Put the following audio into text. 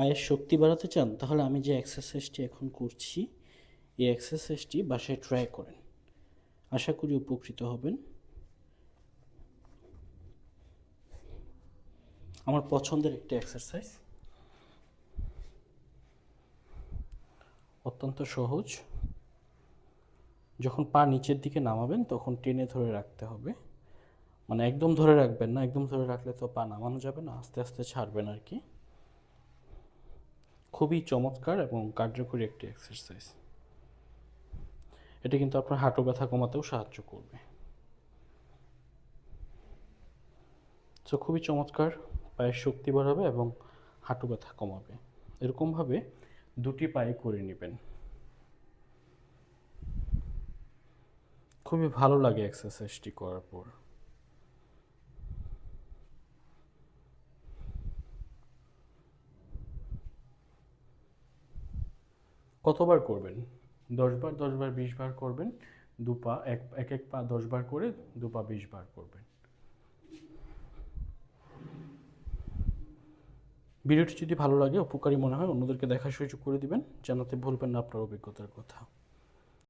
পায়ের শক্তি বাড়াতে চান, তাহলে আমি যে এক্সারসাইজটি এখন করছি, এই এক্সারসাইজটি বাসায় ট্রাই করেন। আশা করি উপকৃত হবেন। আমার পছন্দের একটি এক্সারসাইজ অত্যন্ত সহজ। যখন পা নিচের দিকে নামাবেন, তখন টেনে ধরে রাখতে হবে। মানে একদম ধরে রাখবেন না, একদম ধরে রাখলে তো পা নামানো যাবে না, আস্তে আস্তে ছাড়বেন আর কি। খুবই চমৎকার এবং কার্যকরী একটি এক্সারসাইজ এটা কিন্তু আপনার হাঁটু ব্যথা কমাতেও সাহায্য করবে। তো খুবই চমৎকার, পায়ের শক্তি বাড়াবে এবং হাঁটু ব্যথা কমাবে। এরকমভাবে দুটি পায়ে করে নেবেন। খুবই ভালো লাগে এক্সারসাইজটি করার পর। কতবার করবেন? দশবার দশবার বিশ বার করবেন, দু পা, এক এক এক পা দশবার করে দু পা বিশ বার করবেন। ভিডিওটি যদি ভালো লাগে, উপকারী মনে হয়, অন্যদেরকে দেখার সুযোগ করে দিবেন, জানাতে ভুলবেন না আপনার অভিজ্ঞতার কথা।